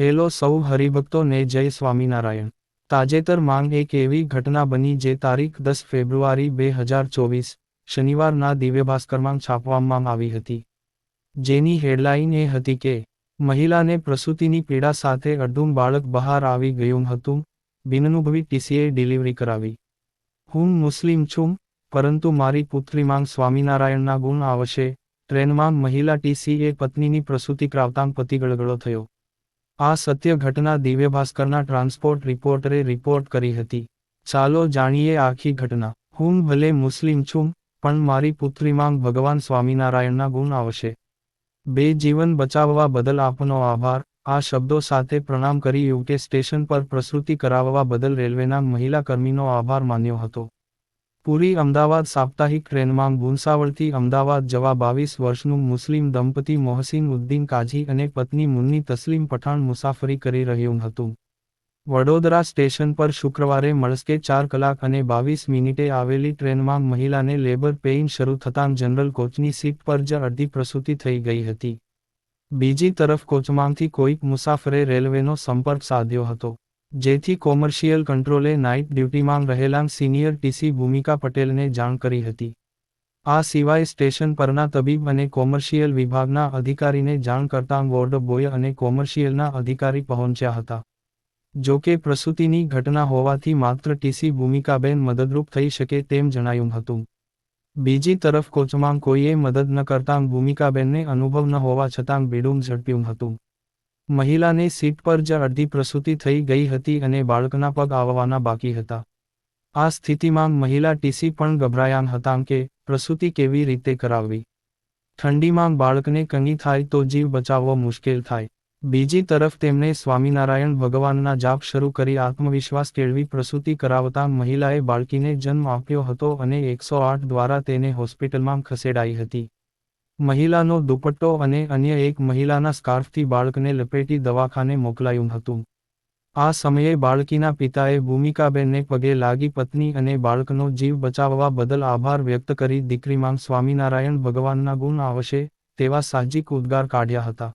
Hello સૌ હરિભક્તોને જય સ્વામિનારાયણ. તાજેતર માંગ એક એવી ઘટના બની જે તારીખ દસ ફેબ્રુઆરી બે હજાર ચોવીસ, શનિવારના દિવ્ય ભાસ્કરમાં છાપવામાં આવી હતી. જેની હેડલાઇન એ હતી કે, મહિલાને પ્રસૂતિની પીડા સાથે અડધું બાળક બહાર આવી ગયું હતું બિનનુભવી ટીસીએ ડિલિવરી કરાવી. હું મુસ્લિમ છું, પરંતુ મારી પુત્રીમાં સ્વામિનારાયણના ગુણ આવશે. ટ્રેનમાં મહિલા ટીસીએ પત્નીની પ્રસૂતિ કરાવતાં પતિ ગળગળો થયો. આ સત્ય ઘટના દિવ્યભાસ્કરના ટ્રાન્સપોર્ટ રિપોર્ટરે રિપોર્ટ કરી હતી. ચાલો જાણીએ આખી ઘટના. હું ભલે મુસ્લિમ છું, પણ મારી પુત્રીમાં ભગવાન સ્વામિનારાયણના ગુણ આવશે. બે જીવન બચાવવા બદલ આપનો આભાર. આ શબ્દો સાથે પ્રણામ કરી યુકે સ્ટેશન પર પ્રસૂતિ કરાવવા બદલ રેલવેના મહિલા કર્મીનો આભાર માન્યો હતો. પુરી અમદાવાદ સાપ્તાહિક ટ્રેનમાં ભૂંસાવળથી અમદાવાદ જવા બાવીસ વર્ષનું મુસ્લિમ દંપતી મોહસિન ઉદ્દીન કાઝી અને પત્ની મુન્ની તસ્લીમ પઠાણ મુસાફરી કરી રહ્યું હતું. વડોદરા સ્ટેશન પર શુક્રવારે મળસ્કે ચાર કલાક અને બાવીસ મિનિટે આવેલી ટ્રેનમાં મહિલાને લેબર પેઇન શરૂ થતાં જનરલ કોચની સીટ પર જ અડધી પ્રસૂતિ થઈ ગઈ હતી. બીજી તરફ કોચમાંથી કોઈક મુસાફરે રેલવેનો સંપર્ક સાધ્યો હતો. જેથી કોમર્શિયલ કંટ્રોલે નાઇટ ડ્યુટીમાં રહેલા સિનિયર ટીસી ભૂમિકા પટેલને જાણ કરી હતી. આ સિવાય સ્ટેશન પરના તબીબ અને કોમર્શિયલ વિભાગના અધિકારીને જાણ કરતાં વોર્ડ બોય અને કોમર્શિયલના અધિકારી પહોંચ્યા હતા. જો કે પ્રસૂતિની ઘટના હોવાથી માત્ર ટીસી ભૂમિકાબેન મદદરૂપ થઈ શકે તેમ જણાયું હતું. બીજી તરફ કોચમાં કોઈએ મદદ ન કરતાં ભૂમિકાબેનને અનુભવ ન હોવા છતાં બેડુમ ઝડપ્યું હતું. મહિલાને સીટ પર જ અડધી પ્રસૂતિ થઈ ગઈ હતી અને બાળકના પગ આવવાના બાકી હતા. આ સ્થિતિમાં મહિલા ટીસી પણ ગભરાયાન હતા કે પ્રસૂતિ કેવી રીતે કરાવવી. ઠંડીમાં બાળકને કંગી થાય તો જીવ બચાવવો મુશ્કેલ થાય. બીજી તરફ તેમણે સ્વામિનારાયણ ભગવાનના જાપ શરૂ કરી આત્મવિશ્વાસ કેળવી પ્રસૂતિ કરાવતા મહિલાએ બાળકીને જન્મ આપ્યો હતો અને એકસો આઠ દ્વારા તેને હોસ્પિટલમાં ખસેડાઈ હતી. મહિલાનો દુપટ્ટો અને અન્ય એક મહિલાના સ્કાર્ફથી બાળકને લપેટી દવાખાને મોકલાયું હતું. આ સમયે બાળકીના પિતાએ ભૂમિકાબેનને પગે લાગી પત્ની અને બાળકનો જીવ બચાવવા બદલ આભાર વ્યક્ત કરી દીકરીમાં સ્વામિનારાયણ ભગવાનના ગુણ આવશે તેવા સાહજિક ઉદ્ગાર કાઢ્યા હતા.